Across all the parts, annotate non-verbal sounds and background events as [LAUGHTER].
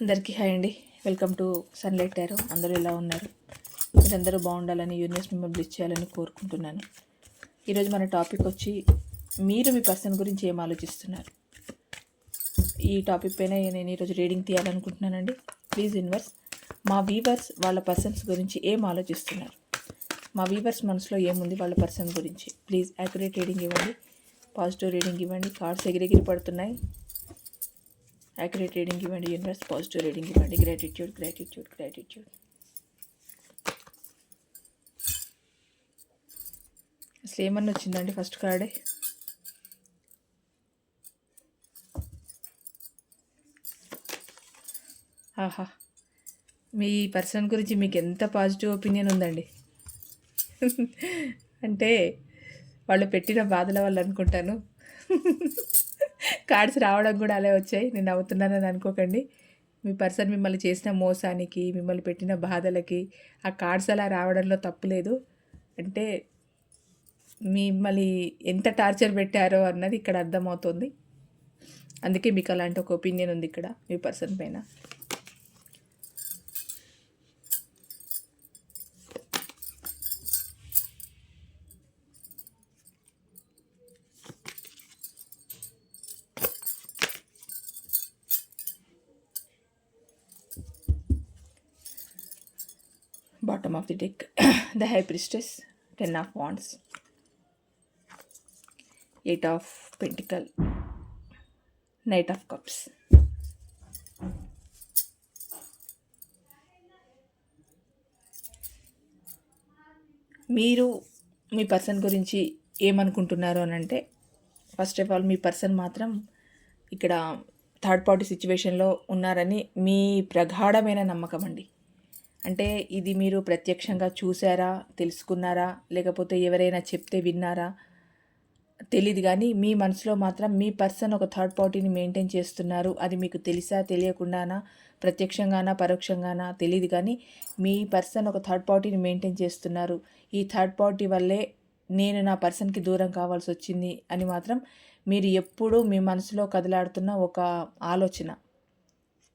అందరికీ హాయ్ అండి. Welcome to sunlight tarot. అందరూ ఎలా ఉన్నారు? మీరందరూ బాగుండాలని యూనివర్స్ మిమ్మల్ని బ్లిచ్ చేయాలని కోరుకుంటున్నాను. ఈరోజు మన టాపిక్ వచ్చి మీరు మీ పర్సన్ గురించి ఏం ఆలోచిస్తున్నారు? ఈ టాపిక్ పైన నేను ఈరోజు రీడింగ్ తీయాలనుకుంటున్నానండి. Please universe. మా వీవర్స్ వాళ్ళ పర్సన్స్ గురించి ఏం ఆలోచిస్తున్నారు? మా వీవర్స్ మనసులో ఏముంది వాళ్ళ పర్సన్ గురించి? ప్లీజ్ యాక్యురేట్ రీడింగ్ ఇవ్వండి. పాజిటివ్ రీడింగ్ ఇవ్వండి. కార్డ్స్ ఎగిరెగిరి పడుతున్నాయి. యాక్యురేట్ రీడింగ్ ఇవ్వండి యూనివర్స్ పాజిటివ్ రీడింగ్ ఇవ్వండి గ్రాటిట్యూడ్ గ్రాటిట్యూడ్ గ్రాటిట్యూడ్ అసలు ఏమన్నా వచ్చిందండి ఫస్ట్ కార్డే ఆహా. మీ పర్సన్ గురించి మీకు ఎంత పాజిటివ్ ఒపీనియన్ ఉందండి? [LAUGHS] అంటే వాళ్ళు పెట్టిన బాధల వల్ల అనుకుంటాను. [LAUGHS] కార్డ్స్ రావడం కూడా అలా వచ్చాయి. నేను నవ్వుతున్నానని అనుకోకండి. మీ పర్సన్ మిమ్మల్ని చేసిన మోసానికి మిమ్మల్ని పెట్టిన బాధలకి ఆ కార్డ్స్ అలా రావడంలో తప్పు లేదు. అంటే మిమ్మల్ని ఎంత టార్చర్ పెట్టారో అన్నది ఇక్కడ అర్థమవుతుంది. అందుకే మీకు అలాంటి ఒక ఒపీనియన్ ఉంది ఇక్కడ మీ పర్సన్ పైన. Bottom of the deck. [COUGHS] The high priestess ten of wands. Eight of pentacle. Knight of cups. మీరు మీ పర్సన్ గురించి ఏమనుకుంటున్నారు అని అంటే ఫస్ట్ ఆఫ్ ఆల్ మీ పర్సన్ మాత్రం ఇక్కడ థర్డ్ పార్టీ సిచ్యువేషన్లో ఉన్నారని మీ ప్రగాఢమైన నమ్మకం అండి. అంటే ఇది మీరు ప్రత్యక్షంగా చూసారా తెలుసుకున్నారా లేకపోతే ఎవరైనా చెప్తే విన్నారా? తెలియదు కానీ మీ మనసులో మాత్రం మీ పర్సన్ ఒక థర్డ్ పార్టీని మెయింటైన్ చేస్తున్నారు. అది మీకు తెలిసా తెలియకుండానా? ప్రత్యక్షంగానా పరోక్షంగానా? తెలియదు కానీ మీ పర్సన్ ఒక థర్డ్ పార్టీని మెయింటైన్ చేస్తున్నారు. ఈ థర్డ్ పార్టీ వల్లే నేను నా పర్సన్కి దూరం కావాల్సి వచ్చింది అని మాత్రం మీరు ఎప్పుడూ మీ మనసులో కదలాడుతున్న ఒక ఆలోచన.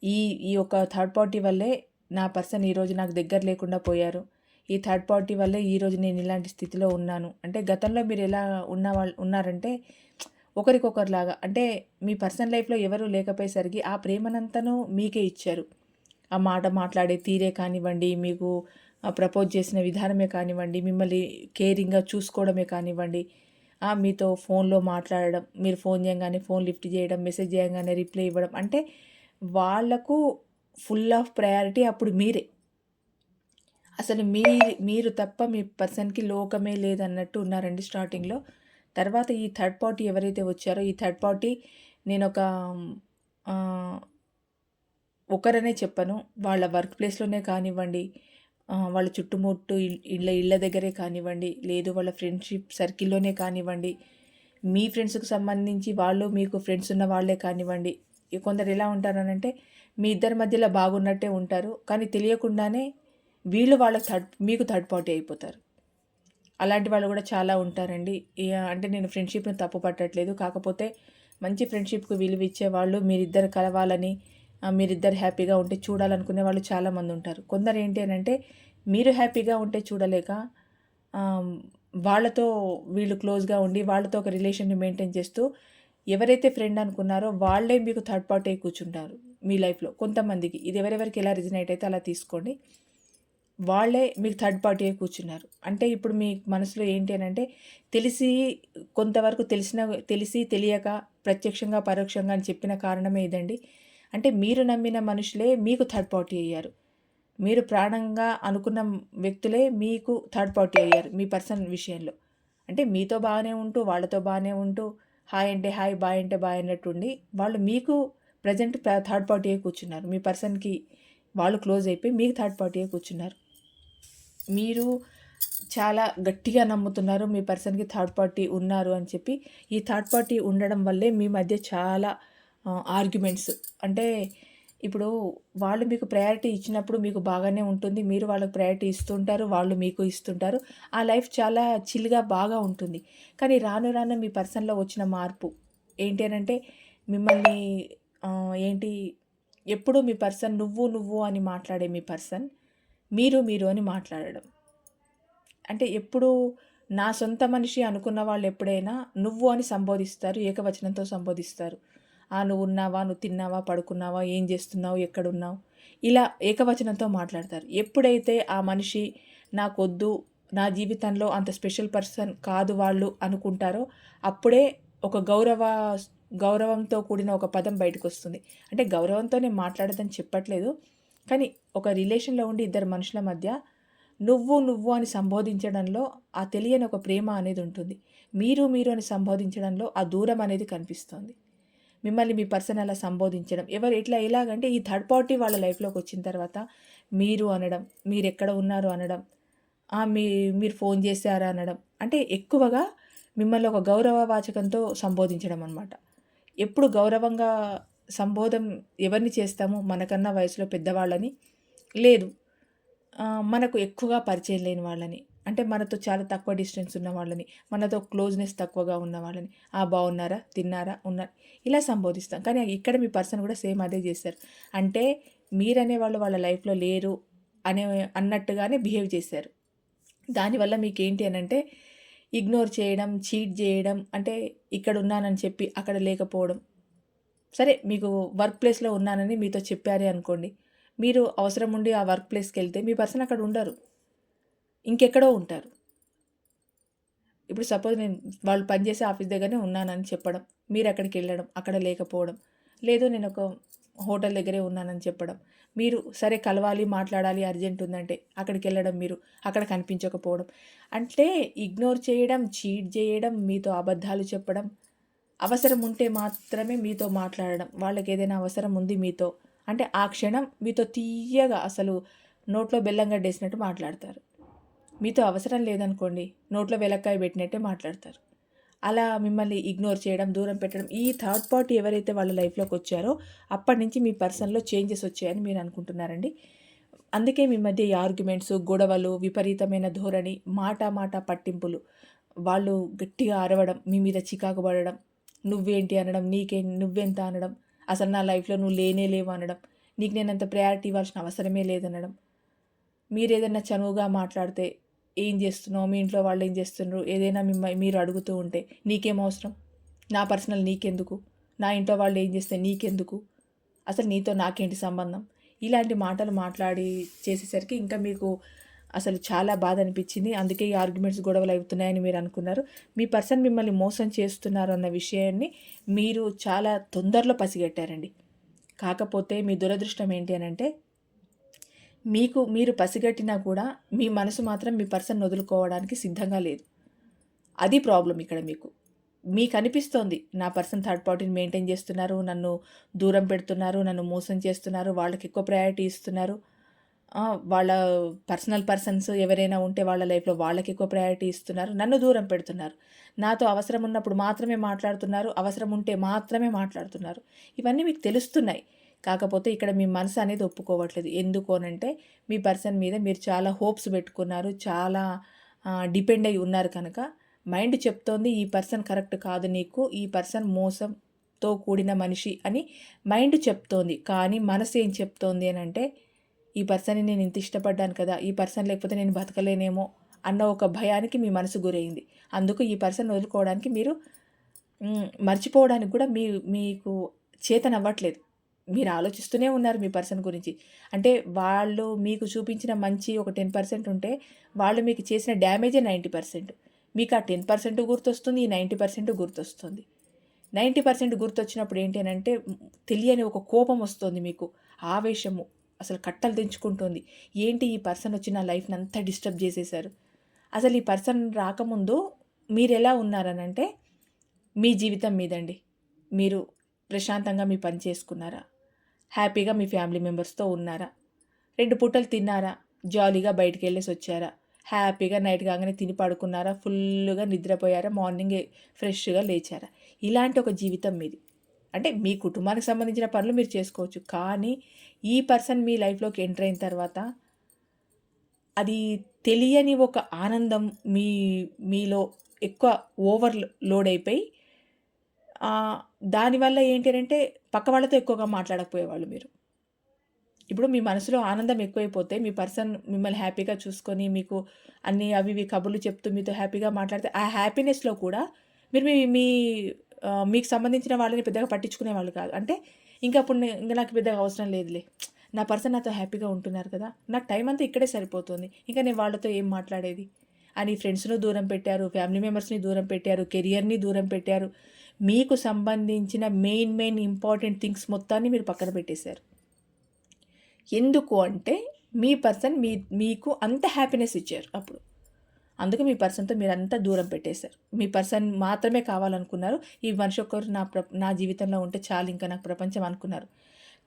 ఈ ఈ ఒక థర్డ్ పార్టీ వల్లే నా పర్సన్ ఈరోజు నాకు దగ్గర లేకుండా పోయారు. ఈ థర్డ్ పార్టీ వల్లే ఈరోజు నేను ఇలాంటి స్థితిలో ఉన్నాను. అంటే గతంలో మీరు ఎలా ఉన్న వాళ్ళు ఉన్నారంటే ఒకరికొకరిలాగా. అంటే మీ పర్సనల్ లైఫ్లో ఎవరు లేకపోయేసరికి ఆ ప్రేమనంతను మీకే ఇచ్చారు. ఆ మాట మాట్లాడే తీరే కానివ్వండి మీకు ప్రపోజ్ చేసిన విధానమే కానివ్వండి మిమ్మల్ని కేరింగ్గా చూసుకోవడమే కానివ్వండి మీతో ఫోన్లో మాట్లాడడం మీరు ఫోన్ చేయగానే ఫోన్ లిఫ్ట్ చేయడం మెసేజ్ చేయగానే రిప్లై ఇవ్వడం అంటే వాళ్ళకు ఫుల్ ఆఫ్ ప్రయారిటీ అప్పుడు మీరే. అసలు మీ మీరు తప్ప మీ పర్సన్కి లోకమే లేదన్నట్టు ఉన్నారండి స్టార్టింగ్లో. తర్వాత ఈ థర్డ్ పార్టీ ఎవరైతే వచ్చారో ఈ థర్డ్ పార్టీ నేను ఒక ఒకరనే చెప్పను. వాళ్ళ వర్క్ ప్లేస్లోనే కానివ్వండి వాళ్ళ చుట్టుముట్టు ఇళ్ళ ఇళ్ళ దగ్గరే కానివ్వండి లేదు వాళ్ళ ఫ్రెండ్షిప్ సర్కిల్లోనే కానివ్వండి మీ ఫ్రెండ్స్కి సంబంధించి వాళ్ళు మీకు ఫ్రెండ్స్ ఉన్న వాళ్ళే కానివ్వండి కొందరు ఎలా ఉంటారనంటే మీ ఇద్దరి మధ్యలో బాగున్నట్టే ఉంటారు. కానీ తెలియకుండానే వీళ్ళు వాళ్ళకి థర్డ్ మీకు థర్డ్ పార్టీ అయిపోతారు. అలాంటి వాళ్ళు కూడా చాలా ఉంటారండి. అంటే నేను ఫ్రెండ్షిప్ని తప్పు పట్టట్లేదు. కాకపోతే మంచి ఫ్రెండ్షిప్కి విలువ ఇచ్చే వాళ్ళు మీరిద్దరు కలవాలని మీరిద్దరు హ్యాపీగా ఉంటే చూడాలనుకునే వాళ్ళు చాలామంది ఉంటారు. కొందరు ఏంటి అని అంటే మీరు హ్యాపీగా ఉంటే చూడలేక వాళ్ళతో వీళ్ళు క్లోజ్గా ఉండి వాళ్ళతో ఒక రిలేషన్ని మెయింటైన్ చేస్తూ ఎవరైతే ఫ్రెండ్ అనుకున్నారో వాళ్ళే మీకు థర్డ్ పార్టీ కూర్చుంటారు. మీ లైఫ్లో కొంతమందికి ఇది ఎవరెవరికి ఎలా రిజనేట్ అయితే అలా తీసుకోండి. వాళ్ళే మీకు థర్డ్ పార్టీ కూర్చున్నారు. అంటే ఇప్పుడు మీ మనసులో ఏంటి అని అంటే తెలిసి కొంతవరకు తెలిసిన తెలిసి తెలియక ప్రత్యక్షంగా పరోక్షంగా అని చెప్పిన కారణమే ఇదండి. అంటే మీరు నమ్మిన మనుషులే మీకు థర్డ్ పార్టీ అయ్యారు. మీరు ప్రాణంగా అనుకున్న వ్యక్తులే మీకు థర్డ్ పార్టీ అయ్యారు మీ పర్సన్ విషయంలో. అంటే మీతో బాగానే ఉంటూ వాళ్ళతో బాగానే ఉంటూ హాయ్ అంటే హాయ్ బాయ్ అంటే బాయ్ అన్నట్టుండి వాళ్ళు మీకు ప్రజెంట్ థర్డ్ పార్టీయే కూర్చున్నారు. మీ పర్సన్కి వాళ్ళు క్లోజ్ అయిపోయి మీకు థర్డ్ పార్టీయే కూర్చున్నారు. మీరు చాలా గట్టిగా నమ్ముతున్నారు మీ పర్సన్కి థర్డ్ పార్టీ ఉన్నారు అని చెప్పి. ఈ థర్డ్ పార్టీ ఉండడం వల్లే మీ మధ్య చాలా ఆర్గ్యుమెంట్స్. అంటే ఇప్పుడు వాళ్ళు మీకు ప్రయారిటీ ఇచ్చినప్పుడు మీకు బాగానే ఉంటుంది. మీరు వాళ్ళకి ప్రయారిటీ ఇస్తుంటారు వాళ్ళు మీకు ఇస్తుంటారు. ఆ లైఫ్ చాలా చిల్గా బాగా ఉంటుంది. కానీ రాను రాను మీ పర్సన్లో వచ్చిన మార్పు ఏంటి అని అంటే మిమ్మల్ని ఏంటి? ఎప్పుడు మీ పర్సన్ నువ్వు నువ్వు అని మాట్లాడే మీ పర్సన్ మీరు మీరు అని మాట్లాడడం. అంటే ఎప్పుడు నా సొంత మనిషి అనుకున్న వాళ్ళు ఎప్పుడైనా నువ్వు అని సంబోధిస్తారు ఏకవచనంతో సంబోధిస్తారు. ఆ నువ్వు ఉన్నావా నువ్వు తిన్నావా పడుకున్నావా ఏం చేస్తున్నావు ఎక్కడున్నావు? ఇలా ఏకవచనంతో మాట్లాడతారు. ఎప్పుడైతే ఆ మనిషి నాకొద్దు నా జీవితంలో అంత స్పెషల్ పర్సన్ కాదు వాళ్ళు అనుకుంటారో అప్పుడే ఒక గౌరవ గౌరవంతో కూడిన ఒక పదం బయటకు వస్తుంది అంటే గౌరవంతో నేను మాట్లాడదని చెప్పట్లేదు. కానీ ఒక రిలేషన్లో ఉండి ఇద్దరు మనుషుల మధ్య నువ్వు నువ్వు అని సంబోధించడంలో ఆ తెలియని ఒక ప్రేమ అనేది ఉంటుంది. మీరు మీరు అని సంబోధించడంలో ఆ దూరం అనేది కనిపిస్తుంది. మిమ్మల్ని మీ పర్సన్ అలా సంబోధించడం. ఎవరు ఎట్లా ఎలాగంటే ఈ థర్డ్ పార్టీ వాళ్ళ లైఫ్లోకి వచ్చిన తర్వాత మీరు అనడం మీరు ఎక్కడ ఉన్నారు అనడం మీ మీరు ఫోన్ చేశారా అనడం. అంటే ఎక్కువగా మిమ్మల్ని ఒక గౌరవ వాచకంతో సంబోధించడం అనమాట ఎప్పుడు గౌరవంగా సంబోధం ఎవరిని చేస్తాము మనకన్నా వయసులో పెద్దవాళ్ళని? లేదు. మనకు ఎక్కువగా పరిచయం లేని వాళ్ళని. అంటే మనతో చాలా తక్కువ డిస్టెన్స్ ఉన్న వాళ్ళని. మనతో క్లోజ్నెస్ తక్కువగా ఉన్న వాళ్ళని. ఆ బాగున్నారా? తిన్నారా? ఉన్నారు ఇలా సంబోధిస్తాం. కానీ ఇక్కడ మీ పర్సన్ కూడా సేమ్ అదే చేస్తారు అంటే మీరనే వాళ్ళు వాళ్ళ లైఫ్లో లేరు అనే అన్నట్టుగానే బిహేవ్ చేశారు. దానివల్ల మీకు ఏంటి అని అంటే ఇగ్నోర్ చేయడం చీట్ చేయడం అంటే ఇక్కడ ఉన్నానని చెప్పి అక్కడ లేకపోవడం. సరే మీకు వర్క్ ప్లేస్లో ఉన్నానని మీతో చెప్పారే అనుకోండి. మీరు అవసరం ఉండి ఆ వర్క్ ప్లేస్కి వెళ్తే మీ పర్సన్ అక్కడ ఉండరు. ఇంకెక్కడో ఉంటారు. ఇప్పుడు సపోజ్ నేను వాళ్ళు పనిచేసే ఆఫీస్ దగ్గరనే ఉన్నానని చెప్పడం మీరు అక్కడికి వెళ్ళడం అక్కడ లేకపోవడం. లేదు నేను ఒక హోటల్ దగ్గరే ఉన్నానని చెప్పడం. మీరు సరే కలవాలి మాట్లాడాలి అర్జెంట్ ఉందంటే అక్కడికి వెళ్ళడం మీరు అక్కడ కనిపించకపోవడం. అంటే ఇగ్నోర్ చేయడం చీట్ చేయడం మీతో అబద్ధాలు చెప్పడం అవసరం ఉంటే మాత్రమే మీతో మాట్లాడడం. వాళ్ళకి ఏదైనా అవసరం ఉంది మీతో. అంటే ఆ క్షణం మీతో తీయగా అసలు నోట్లో బెల్లం గడ్డేసినట్టు మాట్లాడతారు. మీతో అవసరం లేదనుకోండి నోట్లో వెలక్కాయ పెట్టినట్టే మాట్లాడతారు. అలా మిమ్మల్ని ఇగ్నోర్ చేయడం దూరం పెట్టడం ఈ థర్డ్ పార్టీ ఎవరైతే వాళ్ళ లైఫ్లోకి వచ్చారో అప్పటి నుంచి మీ పర్సన్లో చేంజెస్ వచ్చాయని మీరు అనుకుంటున్నారండి. అందుకే మీ మధ్య ఈ ఆర్గ్యుమెంట్స్ గొడవలు విపరీతమైన ధోరణి మాట మాట పట్టింపులు. వాళ్ళు గట్టిగా అరవడం మీ మీద చికాకు పడడం నువ్వేంటి అనడం నీకే నువ్వెంత అనడం అసలు నా లైఫ్లో నువ్వు లేనే లేవు అనడం నీకు నేను అంత ప్రయారిటీ ఇవ్వాల్సిన అవసరమే లేదనడం. మీరు ఏదైనా చనువుగా మాట్లాడితే ఏం చేస్తున్నావు? మీ ఇంట్లో వాళ్ళు ఏం చేస్తున్నారు? ఏదైనా మిమ్మల్ని మీరు అడుగుతూ ఉంటే నీకేం అవసరం? నా పర్సనల్ నీకెందుకు? నా ఇంట్లో వాళ్ళు ఏం చేస్తే నీకెందుకు? అసలు నీతో నాకేంటి సంబంధం? ఇలాంటి మాటలు మాట్లాడి చేసేసరికి ఇంకా మీకు అసలు చాలా బాధ అనిపించింది. అందుకే ఈ ఆర్గ్యుమెంట్స్ గొడవలు అవుతున్నాయని మీరు అనుకున్నారు. మీ పర్సన్ మిమ్మల్ని మోసం చేస్తున్నారు అన్న విషయాన్ని మీరు చాలా తొందరలో పసిగట్టారండి. కాకపోతే మీ దురదృష్టం ఏంటి అని అంటే మీకు మీరు పసిగట్టినా కూడా మీ మనసు మాత్రం మీ పర్సన్ వదులుకోవడానికి సిద్ధంగా లేదు. అది ప్రాబ్లం ఇక్కడ మీకు. మీకు అనిపిస్తోంది నా పర్సన్ థర్డ్ పార్టీని మెయింటైన్ చేస్తున్నారు నన్ను దూరం పెడుతున్నారు నన్ను మోసం చేస్తున్నారు వాళ్ళకి ఎక్కువ ప్రయారిటీ ఇస్తున్నారు. వాళ్ళ పర్సనల్ పర్సన్స్ ఎవరైనా ఉంటే వాళ్ళ లైఫ్లో వాళ్ళకి ఎక్కువ ప్రయారిటీ ఇస్తున్నారు నన్ను దూరం పెడుతున్నారు. నాతో అవసరం ఉన్నప్పుడు మాత్రమే మాట్లాడుతున్నారు అవసరం ఉంటే మాత్రమే మాట్లాడుతున్నారు. ఇవన్నీ మీకు తెలుస్తున్నాయి. కాకపోతే ఇక్కడ మీ మనసు అనేది ఒప్పుకోవట్లేదు. ఎందుకు అనంటే మీ పర్సన్ మీద మీరు చాలా హోప్స్ పెట్టుకున్నారు చాలా డిపెండ్ అయి ఉన్నారు కనుక మైండ్ చెప్తోంది ఈ పర్సన్ కరెక్ట్ కాదు నీకు ఈ పర్సన్ మోసంతో కూడిన మనిషి అని మైండ్ చెప్తోంది. కానీ మనసు ఏం చెప్తోంది అని అంటే ఈ పర్సన్ని నేను ఇంత ఇష్టపడ్డాను కదా ఈ పర్సన్ లేకపోతే నేను బతకలేనేమో అన్న ఒక భయానికి మీ మనసు గురైంది. అందుకు ఈ పర్సన్ వదులుకోవడానికి మీరు మర్చిపోవడానికి కూడా మీ మీకు చేతనవ్వట్లేదు. మీరు ఆలోచిస్తూనే ఉన్నారు మీ పర్సన్ గురించి. అంటే వాళ్ళు మీకు చూపించిన మంచి ఒక టెన్ పర్సెంట్ ఉంటే వాళ్ళు మీకు చేసిన డ్యామేజే నైంటీ పర్సెంట్. మీకు ఆ టెన్ పర్సెంట్ గుర్తొస్తుంది ఈ నైంటీ పర్సెంట్ గుర్తొస్తుంది. నైంటీ పర్సెంట్ గుర్తొచ్చినప్పుడు ఏంటి అని అంటే తెలియని ఒక కోపం వస్తుంది మీకు ఆవేశము అసలు కట్టలు తెంచుకుంటుంది. ఏంటి ఈ పర్సన్ వచ్చి నా లైఫ్ని అంతా డిస్టర్బ్ చేసేసారు అసలు ఈ పర్సన్ రాకముందు మీరు ఎలా ఉన్నారనంటే మీ జీవితం మీదండి. మీరు ప్రశాంతంగా మీ పని చేసుకున్నారా? హ్యాపీగా మీ ఫ్యామిలీ మెంబర్స్తో ఉన్నారా? రెండు పూటలు తిన్నారా? జాలీగా బయటికి వెళ్ళేసి వచ్చారా? హ్యాపీగా నైట్ కాగానే తిని పడుకున్నారా? ఫుల్గా నిద్రపోయారా? మార్నింగ్ ఫ్రెష్గా లేచారా? ఇలాంటి ఒక జీవితం మీది. అంటే మీ కుటుంబానికి సంబంధించిన పనులు మీరు చేసుకోవచ్చు. కానీ ఈ పర్సన్ మీ లైఫ్లోకి ఎంటర్ అయిన తర్వాత అది తెలియని ఒక ఆనందం మీ మీలో ఎక్కువ ఓవర్ లోడ్ అయిపోయి దానివల్ల ఏంటి అంటే పక్క వాళ్ళతో ఎక్కువగా మాట్లాడకపోయేవాళ్ళు మీరు. ఇప్పుడు మీ మనసులో ఆనందం ఎక్కువైపోతే మీ పర్సన్ మిమ్మల్ని హ్యాపీగా చూసుకొని మీకు అన్ని అవి ఇవి కబుర్లు చెప్తూ మీతో హ్యాపీగా మాట్లాడితే ఆ హ్యాపీనెస్లో కూడా మీరు మీ మీ మీకు సంబంధించిన వాళ్ళని పెద్దగా పట్టించుకునే వాళ్ళు కాదు. అంటే ఇంకా అప్పుడు ఇంకా నాకు పెద్దగా అవసరం లేదులే. నా పర్సన్ నాతో హ్యాపీగా ఉంటున్నారు కదా. నాకు టైం అంతా ఇక్కడే సరిపోతుంది. ఇంకా నేను వాళ్ళతో ఏం మాట్లాడేది? అని ఫ్రెండ్స్ను దూరం పెట్టారు ఫ్యామిలీ మెంబర్స్ని దూరం పెట్టారు కెరియర్ని దూరం పెట్టారు. మీకు సంబంధించిన మెయిన్ మెయిన్ ఇంపార్టెంట్ థింగ్స్ మొత్తాన్ని మీరు పక్కన పెట్టేశారు. ఎందుకు అంటే మీ పర్సన్ మీ మీకు అంత హ్యాపీనెస్ ఇచ్చారు అప్పుడు. అందుకే మీ పర్సన్తో మీరు అంతా దూరం పెట్టేశారు. మీ పర్సన్ మాత్రమే కావాలనుకున్నారు. ఈ మనిషి ఒక్కరు నా ప్ర నా జీవితంలో ఉంటే చాలు ఇంకా నాకు ప్రపంచం అనుకున్నారు.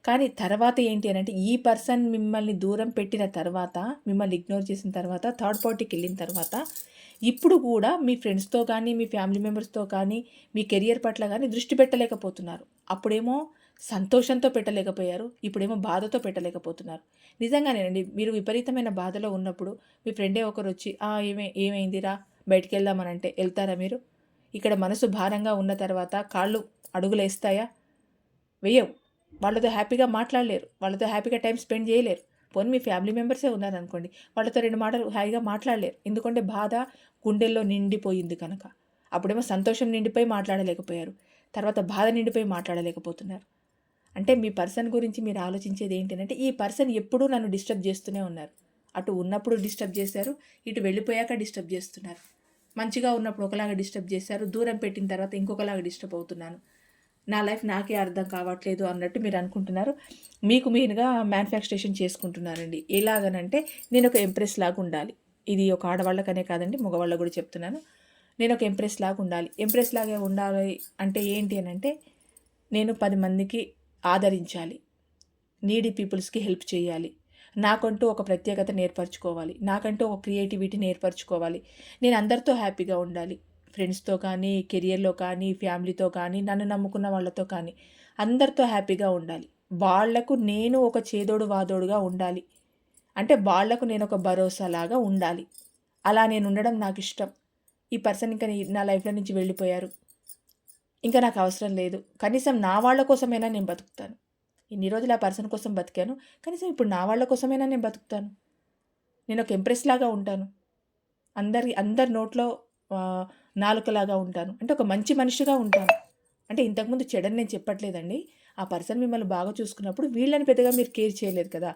కానీ తర్వాత ఏంటి అని అంటే ఈ పర్సన్ మిమ్మల్ని దూరం పెట్టిన తర్వాత మిమ్మల్ని ఇగ్నోర్ చేసిన తర్వాత థర్డ్ పార్టీకి వెళ్ళిన తర్వాత ఇప్పుడు కూడా మీ ఫ్రెండ్స్తో కానీ మీ ఫ్యామిలీ మెంబర్స్తో కానీ మీ కెరియర్ పట్ల కానీ దృష్టి పెట్టలేకపోతున్నారు. అప్పుడేమో సంతోషంతో పెట్టలేకపోయారు ఇప్పుడేమో బాధతో పెట్టలేకపోతున్నారు. నిజంగానేనండి మీరు విపరీతమైన బాధలో ఉన్నప్పుడు మీ ఫ్రెండే ఒకరు వచ్చి ఏమే ఏమైందిరా బయటికి వెళ్దామనంటే వెళ్తారా మీరు? ఇక్కడ మనసు భారంగా ఉన్న తర్వాత కాళ్ళు అడుగులేస్తాయా? వేయవు వాళ్ళతో హ్యాపీగా మాట్లాడలేరు. వాళ్ళతో హ్యాపీగా టైం స్పెండ్ చేయలేరు. పోనీ మీ ఫ్యామిలీ మెంబర్సే ఉన్నారనుకోండి వాళ్ళతో రెండు మాటలు హాయిగా మాట్లాడలేరు. ఎందుకంటే బాధ గుండెల్లో నిండిపోయింది కనుక. అప్పుడేమో సంతోషం నిండిపోయి మాట్లాడలేకపోయారు. తర్వాత బాధ నిండిపోయి మాట్లాడలేకపోతున్నారు. అంటే మీ పర్సన్ గురించి మీరు ఆలోచించేది ఏంటంటే ఈ పర్సన్ ఎప్పుడూ నన్ను డిస్టర్బ్ చేస్తూనే ఉన్నారు. అటు ఉన్నప్పుడు డిస్టర్బ్ చేశారు ఇటు వెళ్ళిపోయాక డిస్టర్బ్ చేస్తున్నారు. మంచిగా ఉన్నప్పుడు ఒకలాగా డిస్టర్బ్ చేశారు దూరం పెట్టిన తర్వాత ఇంకొకలాగా డిస్టర్బ్ అవుతున్నాను. నా లైఫ్ నాకే అర్థం కావట్లేదు అన్నట్టు మీరు అనుకుంటున్నారు. మీకు మీరుగా మ్యానుఫ్యాక్చరేషన్ చేసుకుంటున్నారండి. ఎలాగనంటే నేను ఒక ఎంప్రెస్ లాగా ఉండాలి. ఇది ఒక ఆడవాళ్ళకనే కాదండి మగవాళ్ళకు కూడా చెప్తున్నాను. నేను ఒక ఎంప్రెస్ లాగా ఉండాలి. ఎంప్రెస్ లాగా ఉండాలి అంటే ఏంటి అని అంటే నేను పది మందికి ఆదరించాలి. నీడీ పీపుల్స్కి హెల్ప్ చేయాలి. నాకంటూ ఒక ప్రత్యేకత నేర్పరచుకోవాలి నాకంటూ ఒక క్రియేటివిటీ నేర్పరచుకోవాలి నేను అందరితో హ్యాపీగా ఉండాలి. ఫ్రెండ్స్తో కానీ కెరియర్లో కానీ ఫ్యామిలీతో కానీ నన్ను నమ్ముకున్న వాళ్ళతో కానీ అందరితో హ్యాపీగా ఉండాలి. వాళ్ళకు నేను ఒక చేదోడు వాదోడుగా ఉండాలి. అంటే వాళ్ళకు నేను ఒక భరోసా లాగా ఉండాలి. అలా నేను ఉండడం నాకు ఇష్టం. ఈ పర్సన్ ఇంకా నా లైఫ్లో నుంచి వెళ్ళిపోయారు. ఇంకా నాకు అవసరం లేదు. కనీసం నా వాళ్ళ కోసమైనా నేను బతుకుతాను. ఇన్ని రోజులు ఆ పర్సన్ కోసం బతికాను. కనీసం ఇప్పుడు నా వాళ్ళ కోసమైనా నేను బతుకుతాను. నేను ఒక ఎంప్రెస్ లాగా ఉంటాను. అందరి అందరి నోట్లో నాలుకలాగా ఉంటాను. అంటే ఒక మంచి మనిషిగా ఉంటాను. అంటే ఇంతకుముందు చెడని నేను చెప్పట్లేదండి. ఆ పర్సన్ మిమ్మల్ని బాగా చూసుకున్నప్పుడు వీళ్ళని పెద్దగా మీరు కేర్ చేయలేదు కదా.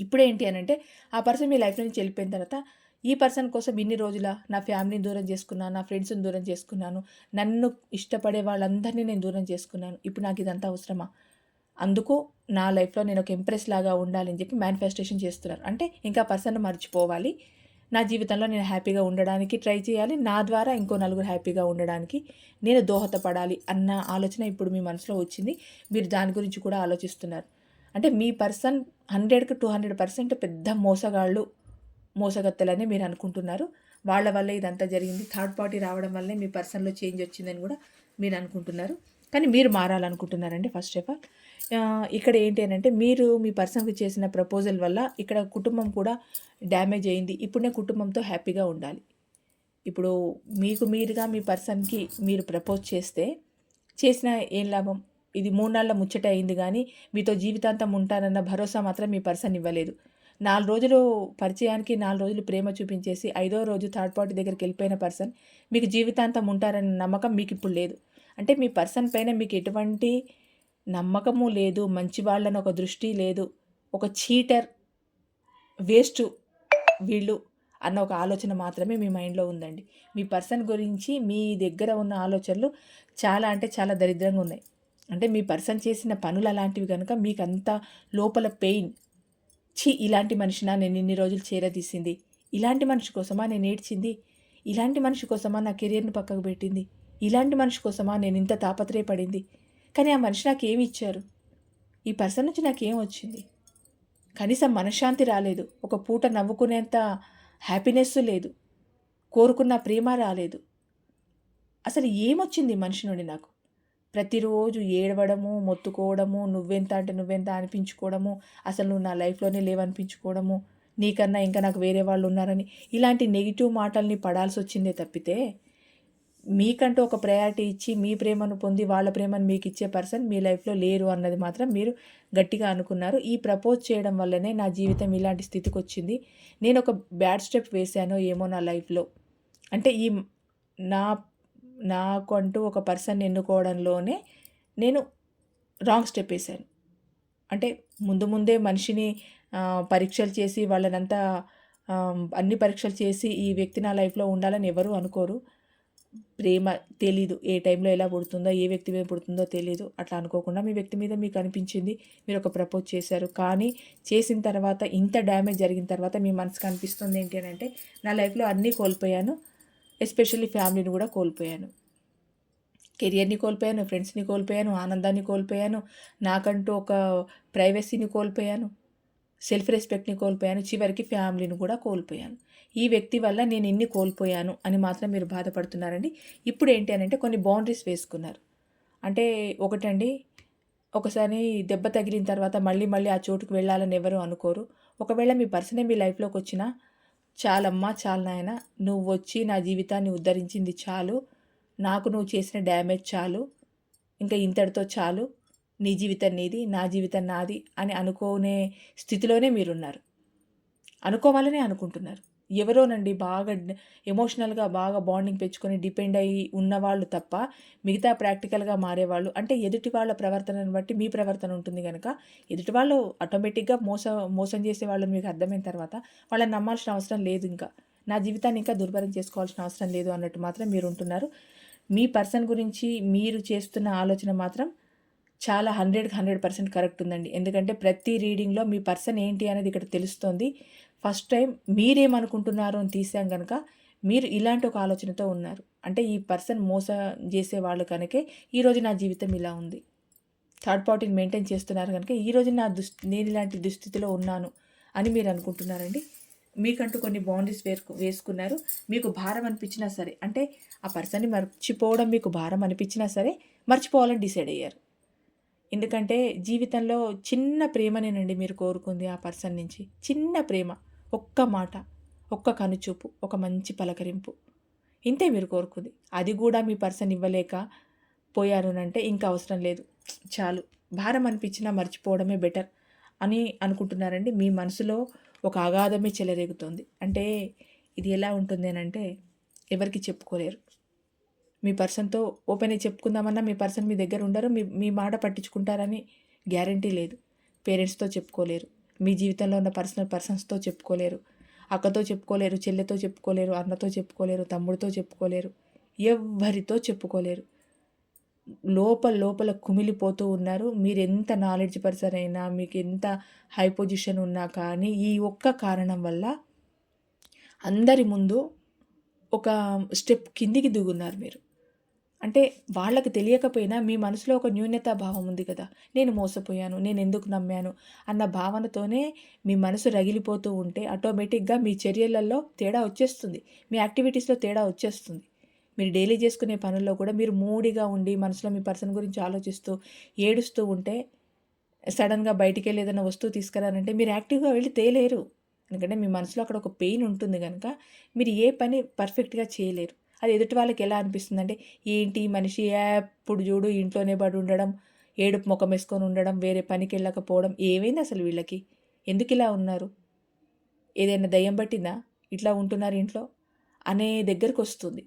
ఇప్పుడు ఏంటి అని అంటే ఆ పర్సన్ మీ లైఫ్ నుంచి వెళ్ళిపోయిన తర్వాత ఈ పర్సన్ కోసం ఇన్ని రోజుల నా ఫ్యామిలీని దూరం చేసుకున్నాను నా ఫ్రెండ్స్ని దూరం చేసుకున్నాను నన్ను ఇష్టపడే వాళ్ళందరినీ నేను దూరం చేసుకున్నాను. ఇప్పుడు నాకు ఇదంతా అవసరమా? అందుకు నా లైఫ్లో నేను ఒక ఎంప్రెస్ లాగా ఉండాలని చెప్పి మేనిఫెస్టేషన్ చేస్తున్నారు. అంటే ఇంకా పర్సన్ మర్చిపోవాలి. నా జీవితంలో నేను హ్యాపీగా ఉండడానికి ట్రై చేయాలి. నా ద్వారా ఇంకో నలుగురు హ్యాపీగా ఉండడానికి నేను దోహదపడాలి అన్న ఆలోచన ఇప్పుడు మీ మనసులో వచ్చింది. మీరు దాని గురించి కూడా ఆలోచిస్తున్నారు. అంటే మీ పర్సన్ హండ్రెడ్కి టూ హండ్రెడ్ పర్సెంట్ పెద్ద మోసగాళ్ళు మోసగత్తెలని మీరు అనుకుంటున్నారు. వాళ్ళ వల్లే ఇదంతా జరిగింది. థర్డ్ పార్టీ రావడం వల్లే మీ పర్సన్లో చేంజ్ వచ్చిందని కూడా మీరు అనుకుంటున్నారు. కానీ మీరు మారాలనుకుంటున్నారండి ఫస్ట్ ఆఫ్ ఆల్. ఇక్కడ ఏంటి అని అంటే మీరు మీ పర్సన్కి చేసిన ప్రపోజల్ వల్ల ఇక్కడ కుటుంబం కూడా డ్యామేజ్ అయింది. ఇప్పుడు నేను కుటుంబంతో హ్యాపీగా ఉండాలి. ఇప్పుడు మీకు మీరుగా మీ పర్సన్కి మీరు ప్రపోజ్ చేస్తే చేసిన ఏం లాభం? ఇది మూడు నెలల ముచ్చట అయింది కానీ మీతో జీవితాంతం ఉంటానన్న భరోసా మాత్రం మీ పర్సన్ ఇవ్వలేదు. నాలుగు రోజులు పరిచయానికి నాలుగు రోజులు ప్రేమ చూపించేసి ఐదో రోజు థర్డ్ పార్టీ దగ్గరికి వెళ్ళిపోయిన పర్సన్ మీకు జీవితాంతం ఉంటారన్న నమ్మకం మీకు ఇప్పుడు లేదు. అంటే మీ పర్సన్ పైన మీకు ఎటువంటి నమ్మకము లేదు మంచి వాళ్ళని ఒక దృష్టి లేదు ఒక చీటర్ వేస్ట్ వీళ్ళు అన్న ఒక ఆలోచన మాత్రమే మీ మైండ్లో ఉందండి. మీ పర్సన్ గురించి మీ దగ్గర ఉన్న ఆలోచనలు చాలా అంటే చాలా దరిద్రంగా ఉన్నాయి. అంటే మీ పర్సన్ చేసిన పనులు అలాంటివి కనుక మీకు అంత లోపల పెయిన్ ఛీ ఇలాంటి మనిషినా నేను ఇన్ని రోజులు చేరదీసింది ఇలాంటి మనిషి కోసమా నేను ఏడ్చింది ఇలాంటి మనిషి కోసమా నా కెరియర్ని పక్కకు పెట్టింది ఇలాంటి మనిషి కోసమా నేను ఇంత తాపత్రయపడింది కానీ ఆ మనిషి నాకు ఏమి ఇచ్చారు? ఈ పర్సన్ నుంచి నాకేం వచ్చింది? కనీసం మనశ్శాంతి రాలేదు. ఒక పూట నవ్వుకునేంత హ్యాపీనెస్ లేదు. కోరుకున్న ప్రేమ రాలేదు. అసలు ఏమొచ్చింది మనిషి నుండి నాకు? ప్రతిరోజు ఏడవడము మొత్తుకోవడము నువ్వెంత అంటే నువ్వెంత అనిపించుకోవడము అసలు నువ్వు నా లైఫ్లోనే లేవనిపించుకోవడము నీకన్నా ఇంకా నాకు వేరే వాళ్ళు ఉన్నారని ఇలాంటి నెగిటివ్ మాటల్ని పడాల్సి వచ్చిందే తప్పితే మీకంటూ ఒక ప్రయారిటీ ఇచ్చి మీ ప్రేమను పొంది వాళ్ళ ప్రేమను మీకు ఇచ్చే పర్సన్ మీ లైఫ్లో లేరు అన్నది మాత్రం మీరు గట్టిగా అనుకున్నారు. ఈ ప్రపోజ్ చేయడం వల్లనే నా జీవితం ఇలాంటి స్థితికి వచ్చింది. నేను ఒక బ్యాడ్ స్టెప్ వేశానో ఏమో నా లైఫ్లో. అంటే ఈ నా నాకు అంటూ ఒక పర్సన్ ఎన్నుకోవడంలోనే నేను రాంగ్ స్టెప్ వేశాను. అంటే ముందు ముందే మనిషిని పరీక్షలు చేసి వాళ్ళనంతా అన్ని పరీక్షలు చేసి ఈ వ్యక్తి నా లైఫ్లో ఉండాలని ఎవరు అనుకోరు. ప్రేమ తెలీదు. ఏ టైంలో ఎలా పుడుతుందో ఏ వ్యక్తి మీద పుడుతుందో తెలీదు. అట్లా అనుకోకుండా మీ వ్యక్తి మీద మీకు అనిపించింది మీరు ఒక ప్రపోజ్ చేశారు. కానీ చేసిన తర్వాత ఇంత డ్యామేజ్ జరిగిన తర్వాత మీ మనసుకు అనిపిస్తుంది ఏంటి అని అంటే నా లైఫ్లో అన్నీ కోల్పోయాను. ఎస్పెషల్లీ ఫ్యామిలీని కూడా కోల్పోయాను. కెరియర్ని కోల్పోయాను ఫ్రెండ్స్ని కోల్పోయాను ఆనందాన్ని కోల్పోయాను నాకంటూ ఒక ప్రైవసీని కోల్పోయాను. సెల్ఫ్ రెస్పెక్ట్ని కోల్పోయాను. చివరికి ఫ్యామిలీని కూడా కోల్పోయాను. ఈ వ్యక్తి వల్ల నేను ఇన్ని కోల్పోయాను అని మాత్రం మీరు బాధపడుతున్నారండి. ఇప్పుడు ఏంటి అని అంటే కొన్ని బౌండరీస్ వేసుకున్నారు. అంటే ఒకటండి ఒకసారి దెబ్బ తగిలిన తర్వాత మళ్ళీ మళ్ళీ ఆ చోటుకు వెళ్ళాలని ఎవరు అనుకోరు. ఒకవేళ మీ పర్సనే మీ లైఫ్లోకి వచ్చినా చాలమ్మా చాలు నాయన నువ్వు వచ్చి నా జీవితాన్ని ఉద్ధరించింది చాలు. నాకు నువ్వు చేసిన డ్యామేజ్ చాలు. ఇంకా ఇంతటితో చాలు. నీ జీవితం నీది నా జీవితం నాది అని అనుకోనే స్థితిలోనే మీరున్నారు. అనుకోవాలనే అనుకుంటున్నారు. ఎవరోనండి బాగా ఎమోషనల్గా బాగా బాండింగ్ పెంచుకొని డిపెండ్ అయ్యి ఉన్నవాళ్ళు తప్ప మిగతా ప్రాక్టికల్గా మారేవాళ్ళు అంటే ఎదుటి వాళ్ళ ప్రవర్తనను బట్టి మీ ప్రవర్తన ఉంటుంది కనుక ఎదుటి వాళ్ళు ఆటోమేటిక్గా మోస మోసం చేసే వాళ్ళని మీకు అర్థమైన తర్వాత వాళ్ళని నమ్మాల్సిన అవసరం లేదు ఇంకా. నా జీవితాన్ని ఇంకా దుర్భరం చేసుకోవాల్సిన అవసరం లేదు అన్నట్టు మాత్రం మీరు ఉంటున్నారు మీ పర్సన్ గురించి మీరు చేస్తున్న ఆలోచన మాత్రం చాలా హండ్రెడ్కి హండ్రెడ్ పర్సెంట్ కరెక్ట్ ఉందండి. ఎందుకంటే ప్రతి రీడింగ్లో మీ పర్సన్ ఏంటి అనేది ఇక్కడ తెలుస్తుంది. ఫస్ట్ టైం మీరేమనుకుంటున్నారు అని తీసాం కనుక మీరు ఇలాంటి ఒక ఆలోచనతో ఉన్నారు. అంటే ఈ పర్సన్ మోసం చేసే వాళ్ళు కనుకే ఈరోజు నా జీవితం ఇలా ఉంది. థర్డ్ పార్టీని మెయింటైన్ చేస్తున్నారు కనుక ఈరోజు నా దుస్థి నేను ఇలాంటి దుస్థితిలో ఉన్నాను అని మీరు అనుకుంటున్నారండి? మీకంటూ కొన్ని బౌండరీస్ వేసుకు వేసుకున్నారు. మీకు భారం అనిపించినా సరే అంటే ఆ పర్సన్ని మర్చిపోవడం మీకు భారం అనిపించినా సరే మర్చిపోవాలని డిసైడ్ అయ్యారు. ఎందుకంటే జీవితంలో చిన్న ప్రేమనేనండి మీరు కోరుకుంది ఆ పర్సన్ నుంచి. చిన్న ప్రేమ ఒక్క మాట ఒక్క కనుచూపు ఒక మంచి పలకరింపు. ఇంతే మీరు కోరుకుంది. అది కూడా మీ పర్సన్ ఇవ్వలేక పోయారు అంటే ఇంకా అవసరం లేదు. చాలు భారం అనిపించినా మర్చిపోవడమే బెటర్ అని అనుకుంటున్నారండి. మీ మనసులో ఒక అగాధమే చెలరేగుతుంది. అంటే ఇది ఎలా ఉంటుంది అని అంటే ఎవరికి చెప్పుకోలేరు. మీ పర్సన్తో ఓపెన్ చెప్పుకుందామన్నా మీ పర్సన్ మీ దగ్గర ఉండరు. మీ మీ మాట పట్టించుకుంటారని గ్యారంటీ లేదు. పేరెంట్స్తో చెప్పుకోలేరు. మీ జీవితంలో ఉన్న పర్సనల్ పర్సన్స్తో చెప్పుకోలేరు. అక్కతో చెప్పుకోలేరు చెల్లెతో చెప్పుకోలేరు అన్నతో చెప్పుకోలేరు తమ్ముడితో చెప్పుకోలేరు. ఎవరితో చెప్పుకోలేరు. లోపల లోపల కుమిలిపోతూ ఉన్నారు. మీరు ఎంత నాలెడ్జ్ పర్సన్ అయినా మీకు ఎంత హై పొజిషన్ ఉన్నా కానీ ఈ ఒక్క కారణం వల్ల అందరి ముందు ఒక స్టెప్ కిందికి దిగున్నారు మీరు. అంటే వాళ్ళకి తెలియకపోయినా మీ మనసులో ఒక న్యూన్యతా భావం ఉంది కదా. నేను మోసపోయాను నేను ఎందుకు నమ్మాను అన్న భావనతోనే మీ మనసు రగిలిపోతూ ఉంటే ఆటోమేటిక్గా మీ చర్యలలో తేడా వచ్చేస్తుంది. మీ యాక్టివిటీస్లో తేడా వచ్చేస్తుంది. మీరు డైలీ చేసుకునే పనుల్లో కూడా మీరు మూడిగా ఉండి మనసులో మీ పర్సన్ గురించి ఆలోచిస్తూ ఏడుస్తూ ఉంటే సడన్గా బయటికి వెళ్ళి ఏదైనా వస్తువు తీసుకురానంటే మీరు యాక్టివ్గా వెళ్ళి తేలేరు. ఎందుకంటే మీ మనసులో అక్కడ ఒక పెయిన్ ఉంటుంది కనుక మీరు ఏ పని పర్ఫెక్ట్గా చేయలేరు. అది ఎదుటి వాళ్ళకి ఎలా అనిపిస్తుంది అంటే ఏంటి మనిషి ఎప్పుడు చూడు ఇంట్లోనే పడి ఉండడం ఏడుపు ముఖం వేసుకొని ఉండడం వేరే పనికి వెళ్ళకపోవడం ఏమైంది అసలు వీళ్ళకి? ఎందుకు ఇలా ఉన్నారు? ఏదైనా దయ్యం పట్టిందా? ఇట్లా ఉంటున్నారు ఇంట్లో? అనే దగ్గరకు వస్తుంది.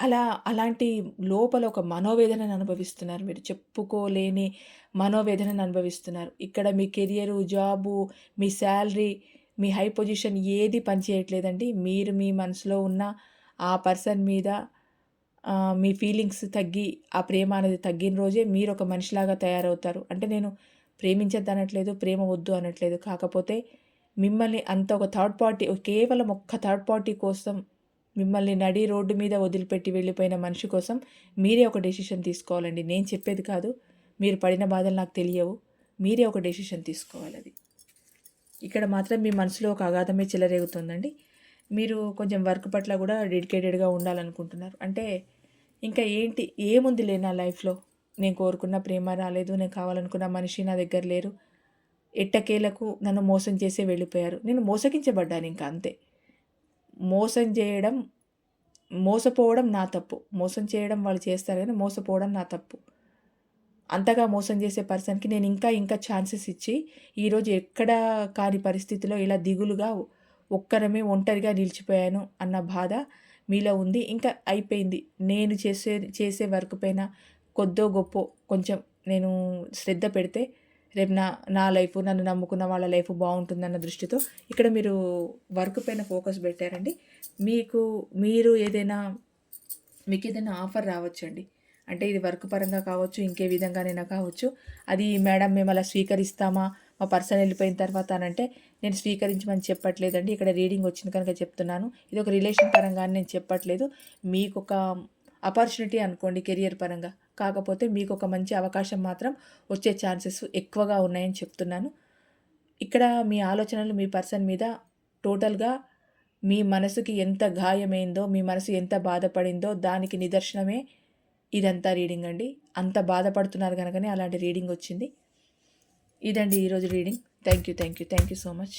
అలా అలాంటి లోపల ఒక మనోవేదనను అనుభవిస్తున్నారు మీరు. చెప్పుకోలేని మనోవేదనను అనుభవిస్తున్నారు. ఇక్కడ మీ కెరియరు జాబు మీ శాలరీ మీ హై పొజిషన్ ఏది పనిచేయట్లేదండి. మీరు మీ మనసులో ఉన్న ఆ పర్సన్ మీద మీ ఫీలింగ్స్ తగ్గి ఆ ప్రేమ అనేది తగ్గిన రోజే మీరు ఒక మనిషిలాగా తయారవుతారు. అంటే నేను ప్రేమించద్దు అనట్లేదు ప్రేమ వద్దు అనట్లేదు. కాకపోతే మిమ్మల్ని అంత ఒక థర్డ్ పార్టీ కేవలం ఒక్క థర్డ్ పార్టీ కోసం మిమ్మల్ని నడి రోడ్డు మీద వదిలిపెట్టి వెళ్ళిపోయిన మనిషి కోసం మీరే ఒక డెసిషన్ తీసుకోవాలండి. నేను చెప్పేది కాదు. మీరు పడిన బాధలు నాకు తెలియవు. మీరే ఒక డెసిషన్ తీసుకోవాలి అది. ఇక్కడ మాత్రం మీ మనసులో ఒక అగాధమే చెలరేగుతుందండి. మీరు కొంచెం వర్క్ పట్ల కూడా డెడికేటెడ్గా ఉండాలనుకుంటున్నారు. అంటే ఇంకా ఏంటి ఏముంది లే నా లైఫ్లో? నేను కోరుకున్న ప్రేమ రాలేదు నేను కావాలనుకున్న మనిషి నా దగ్గర లేరు. ఎట్టకేలకు నన్ను మోసం చేసే వెళ్ళిపోయారు. నేను మోసగించబడ్డాను ఇంకా అంతే. మోసం చేయడం మోసపోవడం నా తప్పు. మోసం చేయడం వాళ్ళు చేస్తారు కానీ మోసపోవడం నా తప్పు. అంతగా మోసం చేసే పర్సన్కి నేను ఇంకా ఇంకా ఛాన్సెస్ ఇచ్చి ఈరోజు ఎక్కడ కాని పరిస్థితిలో ఇలా దిగులుగా ఒక్కరమే ఒంటరిగా నిలిచిపోయాను అన్న బాధ మీలో ఉంది. ఇంకా అయిపోయింది. నేను చేసే చేసే వర్క్ పైన కొద్దో గొప్ప కొంచెం నేను శ్రద్ధ పెడితే రేపు నా నా లైఫ్ నన్ను నమ్ముకున్న వాళ్ళ లైఫ్ బాగుంటుందన్న దృష్టితో ఇక్కడ మీరు వర్క్ పైన ఫోకస్ పెట్టారండి. మీకు మీరు ఏదైనా మీకు ఏదైనా ఆఫర్ రావచ్చండి. అంటే ఇది వర్క్ పరంగా కావచ్చు ఇంకే విధంగానైనా కావచ్చు. అది మేడం మేము అలా స్వీకరిస్తామా? మా పర్సన్ వెళ్ళిపోయిన తర్వాత అనంటే నేను స్వీకరించమని చెప్పట్లేదండి ఇక్కడ రీడింగ్ వచ్చింది కనుక చెప్తున్నాను. ఇది ఒక రిలేషన్ పరంగా నేను చెప్పట్లేదు. మీకు ఒక ఆపర్చునిటీ అనుకోండి కెరియర్ పరంగా. కాకపోతే మీకు ఒక మంచి అవకాశం మాత్రం వచ్చే ఛాన్సెస్ ఎక్కువగా ఉన్నాయని చెప్తున్నాను. ఇక్కడ మీ ఆలోచనలు మీ పర్సన్ మీద టోటల్గా మీ మనసుకి ఎంత గాయమైందో మీ మనసు ఎంత బాధపడిందో దానికి నిదర్శనమే ఇదంతా రీడింగ్ అండి. అంత బాధపడుతున్నారు కనుకనే అలాంటి రీడింగ్ వచ్చింది. ఇదండి ఈరోజు reading thank you thank you thank you so much